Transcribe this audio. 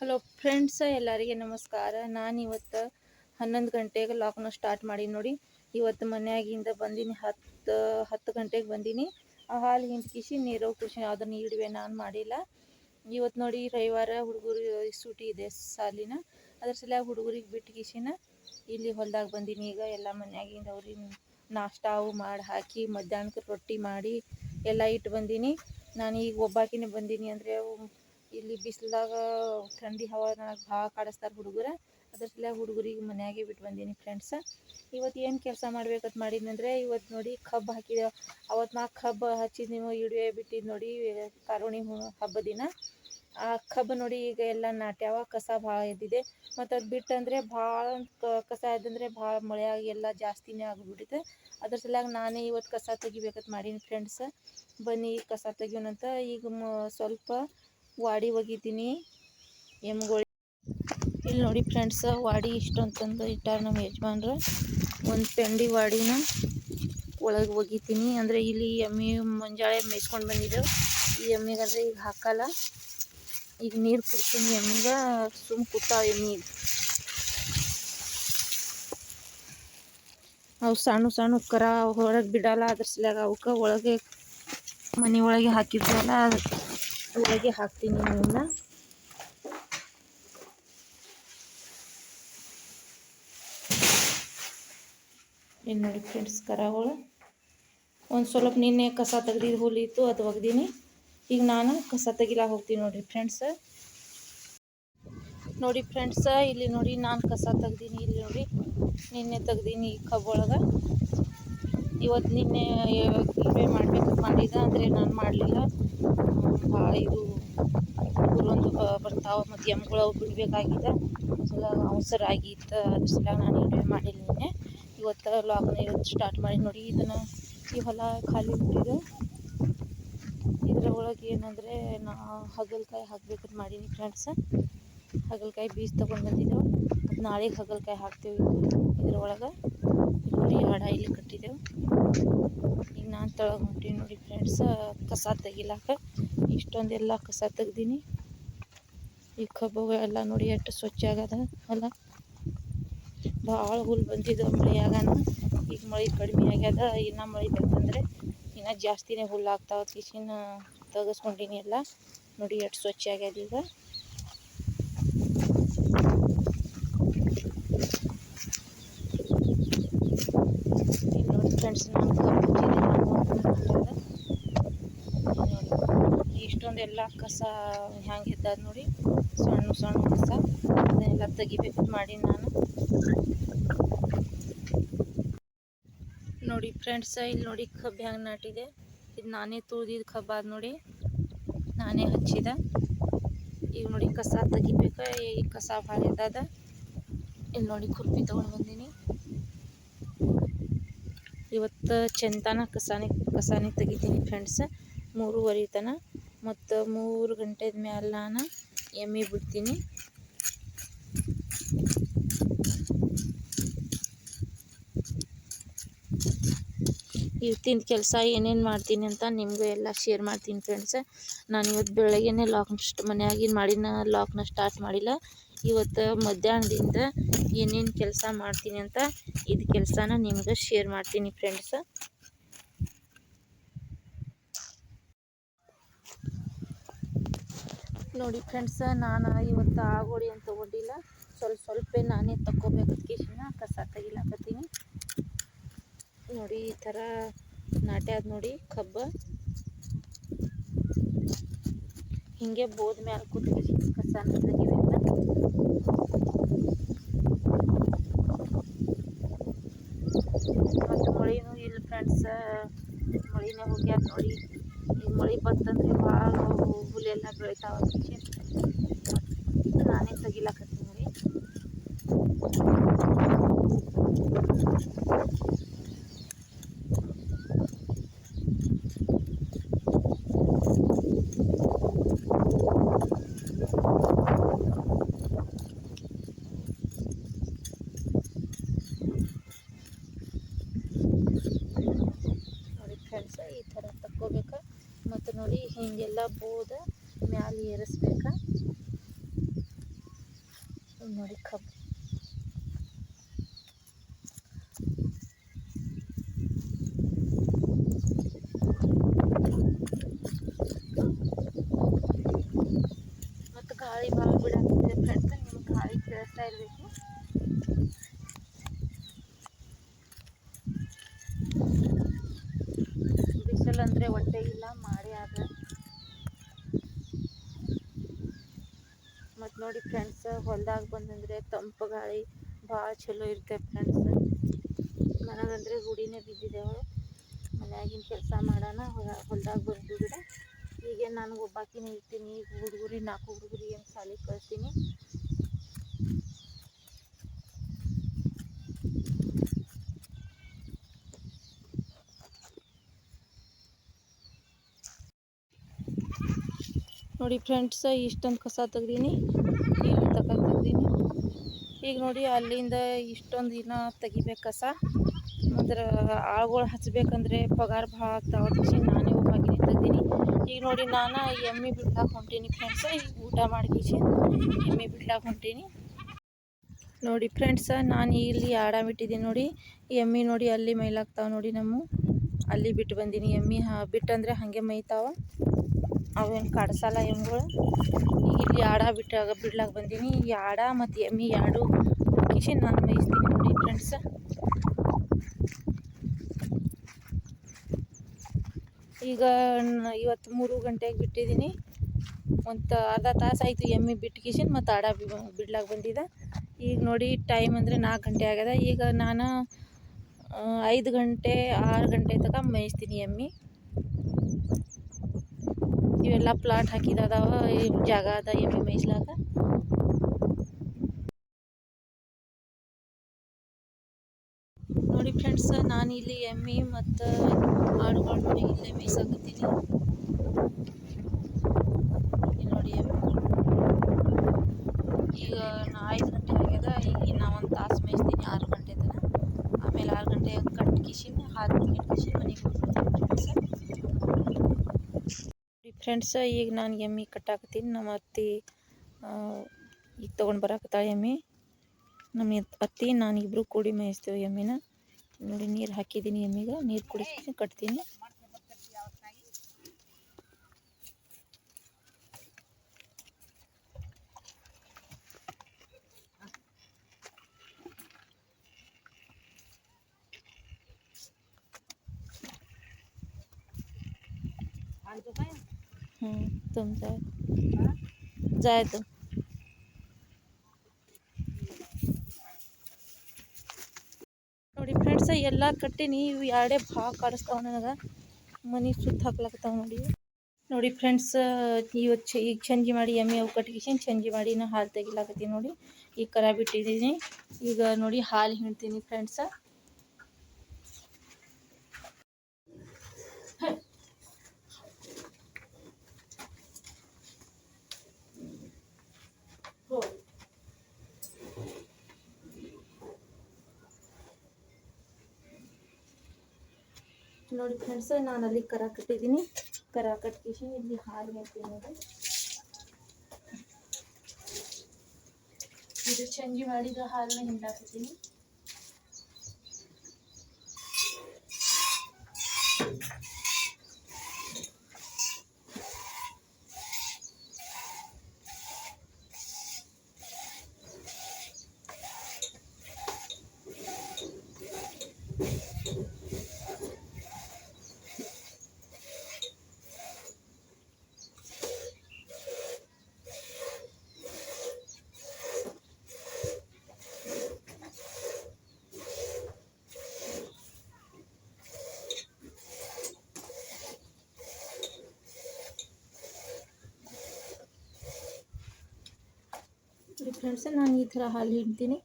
Hello friends ಎಲ್ಲರಿಗೆ ನಮಸ್ಕಾರ. ನಾನು ಇವತ್ತು ಹನ್ನೊಂದು ಗಂಟೆಗೆ ಲಾಕ್ನ ಸ್ಟಾರ್ಟ್ ಮಾಡಿ ನೋಡಿ. ಇವತ್ತು ಮನೆಯಾಗಿಂದ ಬಂದೀನಿ ಹತ್ತು ಹತ್ತು ಗಂಟೆಗೆ ಬಂದೀನಿ. ಆ ಹಾಲು ಹಿಂದ್ಕಿಸಿ ನೀರು ಕೃಷಿ ಅದನ್ನು ಇಡುವೆ ನಾನು ಮಾಡಿಲ್ಲ. ಇವತ್ತು ನೋಡಿ ರವಿವಾರ ಹುಡುಗರು ಸೂಟಿ ಇದೆ ಸಾಲಿನ. ಅದ್ರ ಸಲುವಾಗಿ ಹುಡುಗರಿಗೆ ಬಿಟ್ಟು ಕಿಸಿನ ಇಲ್ಲಿ ಹೊಲ್ದಾಗ ಬಂದೀನಿ ಈಗ. ಎಲ್ಲ ಮನೆಯಾಗಿಂದ ಅವ್ರಿಗೆ ನಾಷ್ಟ ಮಾಡಿ ಹಾಕಿ ಮಧ್ಯಾಹ್ನಕ್ಕೆ ರೊಟ್ಟಿ ಮಾಡಿ ಎಲ್ಲ ಇಟ್ಟು ಬಂದೀನಿ. ನಾನು ಈಗ ಒಬ್ಬಾಕಿನೇ ಬಂದೀನಿ ಅಂದರೆ ಇಲ್ಲಿ ಬಿಸಿಲಾಗ ಥಂಡಿ ಹವಾದಾಗ ಭಾಳ ಕಾಡಿಸ್ತಾರೆ ಹುಡುಗರ. ಅದ್ರ ಹುಡುಗರಿಗೆ ಮನೆಯಾಗೆ ಬಿಟ್ಟು ಬಂದೀನಿ ಫ್ರೆಂಡ್ಸ್ ಇವತ್ತು ಏನು ಕೆಲಸ ಮಾಡ್ಬೇಕಂತ ಅಂದರೆ ಇವತ್ತು ನೋಡಿ ಕಬ್ಬು ಹಾಕಿದೆ. ಅವತ್ತು ನಾ ಕಬ್ಬು ಹಚ್ಚಿದ ನೀವು ಇಡುವೆ ಬಿಟ್ಟಿದ್ದು ನೋಡಿ ಕಾರುಣಿ ಹಬ್ಬ ದಿನ. ಆ ಕಬ್ಬು ನೋಡಿ ಈಗ ಎಲ್ಲ ನಾಟ್ಯಾವ, ಕಸ ಭಾಳ ಎದ್ದಿದೆ. ಮತ್ತು ಅದು ಬಿಟ್ಟಂದರೆ ಭಾಳ ಕಸ ಎದ್ದಂದ್ರೆ ಭಾಳ ಮಳೆಯಾಗಿ ಎಲ್ಲ ಜಾಸ್ತಿನೇ ಆಗಿಬಿಟ್ಟಿದೆ ಅದ್ರ ಸಲುವಾಗಿ ನಾನೇ ಇವತ್ತು ಕಸ ತೆಗಿಬೇಕಂತ ಮಾಡೀನಿ ಫ್ರೆಂಡ್ಸ್ ಬನ್ನಿ ಕಸ ತೆಗಿಯೋಣಂತ ಈಗ ಸ್ವಲ್ಪ ವಾಡಿ ಒಗಿತೀನಿ. ಎಮ್ಗಳು ಇಲ್ಲಿ ನೋಡಿ ಫ್ರೆಂಡ್ಸ, ವಾಡಿ ಇಷ್ಟೊಂತಂದು ಇಟ್ಟಾರ ನಮ್ಮ ಯಜಮಾನ್ರು. ಒಂದು ಪೆಂಡಿ ವಾಡಿನ ಒಳಗೆ ಒಗಿತೀನಿ. ಅಂದರೆ ಇಲ್ಲಿ ಎಮ್ಮೆ ಮುಂಜಾಳೆ ಮೇಯ್ಸ್ಕೊಂಡು ಬಂದಿದ್ದೆವು ಈ ಎಮ್ಮೆಗಂದ್ರೆ ಈಗ ಹಾಕಲ್ಲ. ಈಗ ನೀರು ಕುಡ್ತೀನಿ ಎಮ್ಮಿಗೆ. ಸುಮ್ ಕೂತಾವ ಎಮ್ಮೆ ಅವು ಸಣ್ಣ ಸಣ್ಣ ಕರ ಹೊರಗೆ ಬಿಡಲ್ಲ. ಅದ್ರ ಸಲ್ಯಾಗ ಅವಕ್ಕೆ ಒಳಗೆ ಮನೆ ಒಳಗೆ ಹಾಕಿದ್ವಲ್ಲ. ಒಳಗೆ ಹಾಕ್ತೀನಿ ಇವನ್ನ ಏನು ನೋಡಿ ಫ್ರೆಂಡ್ಸ್ ಕರಾವಳು ಒಂದು ಸ್ವಲ್ಪ ನಿನ್ನೆ ಕಸ ತೆಗ್ದಿದ್ದು ಹುಲಿತ್ತು ಅದು ಒಗ್ದೀನಿ. ಈಗ ನಾನು ಕಸ ತೆಗಿಲಾಕ ಹೋಗ್ತೀನಿ ನೋಡಿರಿ ಫ್ರೆಂಡ್ಸ್ ನೋಡಿ ಫ್ರೆಂಡ್ಸ ಇಲ್ಲಿ ನೋಡಿ ನಾನು ಕಸ ತೆಗ್ದೀನಿ, ಇಲ್ಲಿ ನೋಡಿ ನಿನ್ನೆ ತೆಗ್ದೀನಿ ಈ ಕಬ್ಬೊಳಗೆ. ಇವತ್ತು ನಿನ್ನೆ ಇವೆ ಮಾಡ್ಬೇಕಂತ ಮಾಡಿದ್ದೆ ಅಂದರೆ ನಾನು ಮಾಡಲಿಲ್ಲ. ಭಾಳ ಇದು ಒಂದು ಬರ್ತಾವೆ ಮತ್ತು ಎಮ್ಗಳು ಅವು ಬಿಡಬೇಕಾಗಿದೆ ಸಲ ಅವಸರ ಆಗಿತ್ತು ಅದ್ರ ಸಲ ನಾನು ಇವೆ ಮಾಡಿಲ್ಲ ನಿನ್ನೆ. ಇವತ್ತು ಲಾಗ್ನ ಇವತ್ತು ಸ್ಟಾರ್ಟ್ ಮಾಡಿ ನೋಡಿ, ಇದನ್ನು ಈ ಹೊಲ ಖಾಲಿ ಬಿಟ್ಟಿದೆ ಇದರ ಒಳಗೆ ಏನಂದರೆ, ನಾ ಹಾಗಲಕಾಯಿ ಹಾಕ್ಬೇಕಂತ ಮಾಡೀನಿ ಫ್ರೆಂಡ್ಸ್ ಹಾಗಲಕಾಯಿ ಬೀಜ ತೊಗೊಂಡು ಬಂದಿದ್ದೆವು. ನಾಳೆಗೆ ಹಾಗಲಕಾಯಿ ಹಾಕ್ತೀವಿ ಇದ್ರ ಒಳಗೆ ನೋಡಿ ಹಾಡ ಇಲ್ಲಿ ಕಟ್ಟಿದ್ದೆವು ಈಗ ನಾನು ತಳಗೆ ಹೊಂಟೀನಿ ನೋಡಿ ಫ್ರೆಂಡ್ಸ್ ಕಸ ತೆಗಿಲಾಕ. ಇಷ್ಟೊಂದೆಲ್ಲ ಕಸ ತೆಗ್ದೀನಿ. ಈ ಕಬ್ಬು ಎಲ್ಲ ನೋಡಿ ಎಷ್ಟು ಸ್ವಚ್ಛ ಆಗದ ಹೊಲ ಭಾಳ ಹುಲ್ಲು ಬಂದಿದ್ದು ಮಳೆಯಾಗನ. ಈಗ ಮಳೆ ಕಡಿಮೆ ಆಗ್ಯದ. ಇನ್ನು ಮಳೆ ಬಂತಂದರೆ ಇನ್ನು ಜಾಸ್ತಿನೇ ಹುಲ್ಲು ಆಗ್ತಾವ. ಕಿಸಿನ ತೆಗೆಸ್ಕೊಂಡೀನಿ ಎಲ್ಲ. ನೋಡಿ ಎಷ್ಟು ಸ್ವಚ್ಛ ಆಗ್ಯದ ಈಗ ಇಲ್ಲಿ ನೋಡಿ ಫ್ರೆಂಡ್ಸ್ ಇಷ್ಟೊಂದೆಲ್ಲ ಕಸ ಹ್ಯಾಂಗೆ ಎದ್ದದ ನೋಡಿ ಸಣ್ಣ ಸಣ್ಣ ಕಸ ಅದನ್ನೆಲ್ಲ ತೆಗಿಬೇಕು ಮಾಡಿ ನಾನು. ನೋಡಿ ಫ್ರೆಂಡ್ಸ್, ಇಲ್ಲಿ ನೋಡಿ ಕಬ್ಬು ಹ್ಯಾಂಗೆ ನಾಟಿದೆ. ಇದು ನಾನೇ ತುಳಿದಿದ್ದು ಕಬ್ಬು ನೋಡಿ ನಾನೇ ಹಚ್ಚಿದ. ಈಗ ನೋಡಿ ಕಸ ತೆಗಿಬೇಕು? ಈ ಕಸ ಭಾಳ ಎದ್ದದ. ಇಲ್ಲಿ ನೋಡಿ ಕುರ್ಪಿ ತೊಗೊಂಡು ಬಂದೀನಿ. ಇವತ್ತು ಚಂತನ ಕಸಾನಿ ಕಸಾನಿ ತೆಗಿತೀನಿ ಫ್ರೆಂಡ್ಸ್ ಮೂರುವರೆ ತನ. ಮತ್ತು ಮೂರು ಗಂಟೆದ ಮೇಲೆ ನಾನು ಎಮ್ಮೆ ಬಿಡ್ತೀನಿ. ಇವತ್ತಿನ ಕೆಲಸ, ಏನೇನು ಮಾಡ್ತೀನಿ ಅಂತ ನಿಮಗೂ ಎಲ್ಲ ಶೇರ್ ಮಾಡ್ತೀನಿ ಫ್ರೆಂಡ್ಸ್ ನಾನು ಇವತ್ತು ಬೆಳಗ್ಗೆನೇ ಲಾಕ್ನ ಮನೆಯಾಗಿನ ಮಾಡಿನ ಲಾಕ್ನ ಸ್ಟಾರ್ಟ್ ಮಾಡಿಲ್ಲ. ಇವತ್ತು ಮಧ್ಯಾಹ್ನದಿಂದ ಏನೇನು ಕೆಲಸ ಮಾಡ್ತೀನಿ ಅಂತ ಇದು ಕೆಲಸನ ನಿಮ್ಗೆ ಶೇರ್ ಮಾಡ್ತೀನಿ ಫ್ರೆಂಡ್ಸ ನೋಡಿ ಫ್ರೆಂಡ್ಸ್ ನಾನು ಇವತ್ತು ಆಗೋಡಿ ಅಂತ ತೊಗೊಂಡಿಲ್ಲ. ಸ್ವಲ್ಪ ಸ್ವಲ್ಪ ನಾನೇ ತಕ್ಕೋಬೇಕು ಕಿಶಿನ ಕಸ ತೆಗಿಲಾಕತ್ತೀನಿ. ನೋಡಿ ಈ ಥರ ನಾಟ್ಯಾದ ನೋಡಿ ಕಬ್ಬ. ಹಿಂಗೆ ಬೋದ ಮ್ಯಾಲೆ ಕೂತ್ಕಿ ಕಸನ ತೆಗಿಬೇಕು. ಮತ್ತು ಮಳೆನೂ ಇಲ್ಲ ಫ್ರೆಂಡ್ಸ್ ಮಳಿನೇ ಹೋಗ್ಯಾದ ನೋಡಿ ಈಗ ಮಳೆ ಬಂತಂದ್ರೆ ಭಾಳ ಹುಲ್ಲೆಲ್ಲ ಬೆಳಿತಾವ ಥರ ತಕ್ಕೋಬೇಕು ಮತ್ತು ನೋಡಿ ಹೀಗೆಲ್ಲ ಬೋದ ಮ್ಯಾಲೆ ಏರಿಸ್ಬೇಕು ಇದ್ ನೋಡಿ ಕಬ್ಬು ಮತ್ತು ಗಾಳಿ ಭಾಳ ಬಿಡಾಕ್ತಿದೆ ಫ್ರೆಂಡ್ಸ್ ನಿಮ್ಗೆ ಗಾಳಿ ಕೇಳಿಸ್ತಾ ಇರಬೇಕು ಅಂದರೆ ಹೊಟ್ಟೆ ಇಲ್ಲ, ಮಾಡಿ ಆಗ ಮತ್ತು ನೋಡಿ ಫ್ರೆಂಡ್ಸ್ ಹೊಲ್ದಾಗ ಬಂದಂದ್ರೆ ತಂಪು ಗಾಳಿ ಭಾಳ ಚಲೋ ಇರುತ್ತೆ ಫ್ರೆಂಡ್ಸ್ ನನಗಂದ್ರೆ ಗುಡಿನೇ ಬಿದ್ದಿದ್ದೇವೆ ಮನ್ಯಾಗಿನ ಕೆಲಸ ಮಾಡೋಣ ಹೊಲ್ದಾಗ ಬಂದು ಬಿಡ. ಈಗ ನಾನು ಒಬ್ಬಾಕಿನೇ ಇರ್ತೀನಿ ಈಗ ಹುಡುಗರಿ, ನಾಲ್ಕು ಹುಡುಗರಿಗೆ ಏನು ಶಾಲೆಗೆ ಕಳಿಸ್ತೀನಿ. ನೋಡಿ ಫ್ರೆಂಡ್ಸ್, ಇಷ್ಟೊಂದು ಕಸ ತೆಗ್ದೀನಿ ಇಲ್ಲಿ ತಕ ತೆಗ್ದೀನಿ ಈಗ ನೋಡಿ ಅಲ್ಲಿಂದ ಇಷ್ಟೊಂದು ದಿನ ತೆಗಿಬೇಕು ಕಸ. ಅಂದ್ರೆ ಆಳುಗಳು ಹಚ್ಬೇಕಂದ್ರೆ ಪಗಾರ ಭಾಳ ಆಗ್ತಾವ. ನಾನೇ ಒಬ್ಬಾಕಿನೇ ತೆಗ್ದೀನಿ. ಈಗ ನೋಡಿ ನಾನು ಎಮ್ಮೆ ಬಿಡ್ಲಾಕ ಹೊಂಟೀನಿ ಫ್ರೆಂಡ್ಸ್, ಈಗ ಊಟ ಮಾಡ್ಕಿಸಿ ಎಮ್ಮೆ ಬಿಡ್ಲಾಕ ಹೊಂಟೀನಿ ನೋಡಿ ಫ್ರೆಂಡ್ಸ, ನಾನು ಇಲ್ಲಿ ಆಡಾಮ್ ಬಿಟ್ಟಿದ್ದೀನಿ ನೋಡಿ. ಎಮ್ಮೆ ನೋಡಿ ಅಲ್ಲಿ ಮೈಲಾಗ್ತಾವೆ ನೋಡಿ ನಮ್ಮ. ಅಲ್ಲಿ ಬಿಟ್ಟು ಬಂದೀನಿ ಎಮ್ಮೆ. ಹಾ ಬಿಟ್ಟಂದ್ರೆ ಹಾಗೆ ಮೈತಾವ ಅವೇನು ಕಾಡ್ಸಲ್ಲ ಎಮ್ಗಳು ಈಗ ಇಲ್ಲಿ ಆಡ ಬಿಟ್ಟಾಗ ಬಿಡ್ಲಾಕ ಬಂದೀನಿ. ಈ ಆಡ ಮತ್ತು ಎಮ್ಮಿ ಎರಡು ಕಿಶಿ ನಾನು ಮೇಯಿಸ್ತೀನಿ ನೋಡಿ ಫ್ರೆಂಡ್ಸ್ ಈಗ ಇವತ್ತು ಮೂರು ಗಂಟೆಗೆ ಬಿಟ್ಟಿದ್ದೀನಿ ಒಂದು ಅರ್ಧ ತಾಸು ಆಯಿತು ಎಮ್ಮೆ ಬಿಟ್ಟು ಕಿಶಿನ್ ಮತ್ತು ಆಡ ಬಿಡ್ಲಾಕ ಬಂದಿದ್ದ ಈಗ ನೋಡಿ ಟೈಮ್ ಅಂದರೆ ನಾಲ್ಕು ಗಂಟೆ ಆಗ್ಯದ. ಈಗ ನಾನು ಐದು ಗಂಟೆ, ಆರು ಗಂಟೆ ತನಕ ಮೇಯಿಸ್ತೀನಿ ಎಮ್ಮೆ. ಇವೆಲ್ಲ ಪ್ಲಾಟ್ ಹಾಕಿದದಾವ ಈ ಜಾಗ ಅದ ಎಮ್ಮೆ ಮೇಯಿಸ್ಲಾಕ ನೋಡಿ ಫ್ರೆಂಡ್ಸ್ ನಾನು ಇಲ್ಲಿ ಎಮ್ಮೆ ಮತ್ತು ಆಡುಗಳು ನೋಡಿ ಇಲ್ಲೇ ಮೇಯ್ಸಾಕತ್ತೀನಿ ಇಲ್ಲಿ ನೋಡಿ ಎಮ್ಮೆ ಈಗ ನಾ ಐದು ಗಂಟೆ ಆಗ್ಯದ ಈಗ ನಾ ಒಂದು ತಾಸು ಮೇಯಿಸ್ತೀನಿ ಆರು ಗಂಟೆ ತನಕ ಆಮೇಲೆ ಆರು ಗಂಟೆ ಕಟ್ ಕಿಶಿನ್ ಹಾಲು ಕುಡಿದು ಕಿಶಿನ್ ಮನೆಗೆ ಹೋಗ್ತೀನಿ ಫ್ರೆಂಡ್ಸ್ ಈಗ ನಾನು ಎಮ್ಮೆ ಕಟ್ಟಾಕತ್ತೀನಿ. ನಮ್ಮ ಅತ್ತಿ ಈಗ ತೊಗೊಂಡು ಬರಾಕತ್ತಾಳೆ ಎಮ್ಮೆ. ನಮ್ಮ ಅತ್ತಿ, ನಾನು ಇಬ್ಬರು ಕೂಡಿ ಮೇಯಿಸ್ತೇವೆ ಎಮ್ಮಿನ. ನೋಡಿ, ನೀರು ಹಾಕಿದ್ದೀನಿ ಎಮ್ಮಿಗೆ. ನೀರು ಕುಡಿಸ್ತೀನಿ, ಕಟ್ತೀನಿ. ಹ್ಞೂ ತುಂಬ ಜಾಯ್ತು ನೋಡಿ ಫ್ರೆಂಡ್ಸ್ ಎಲ್ಲ ಕಟ್ಟೀನಿ ಇವು ಎರಡೇ ಭಾಳ ಕಾಡಿಸ್ತಾವ ನನಗೆ ಮನೆ ಸುತ್ತ ಹಾಕ್ಲಾಕತ್ತಾವ ನೋಡಿ ನೋಡಿ ಫ್ರೆಂಡ್ಸ್ ಇವತ್ತು ಚ ಈಗ ಚಂಜಿ ಮಾಡಿ ಎಮ್ಮೆ ಅವು ಕಟ್ಗಿಸಿನ್ ಚಂಜಿ ಮಾಡಿ ನಾ ಹಾಲು ತೆಗಿಲಾಕತ್ತೀನಿ ನೋಡಿ ಈಗ ಕರ ಬಿಟ್ಟಿದ್ದೀನಿ ಈಗ ನೋಡಿ ಹಾಲು ಹಿಂಡ್ತೀನಿ ಫ್ರೆಂಡ್ಸ ನೋಡಿ ಫ್ರೆಂಡ್ಸ್ ನಾನು ಅಲ್ಲಿ ಕರ ಕಟ್ಟಿದ್ದೀನಿ. ಕರ ಕಟ್ಟಿಸಿ ಇಲ್ಲಿ ಹಾಲು ಹಾಕ್ತೀನಿ ನೋಡಿ. ಇದು ಚಂಗಿ ಮಾಡಿದ ಹಾಲನ್ನ ಹಿಂಡಾಕತ್ತೀನಿ ನೋಡಿ ಫ್ರೆಂಡ್ಸ್ ನಾನು ಈ ಥರ ಹಾಲು ಹಿಂಡ್ತೀನಿ.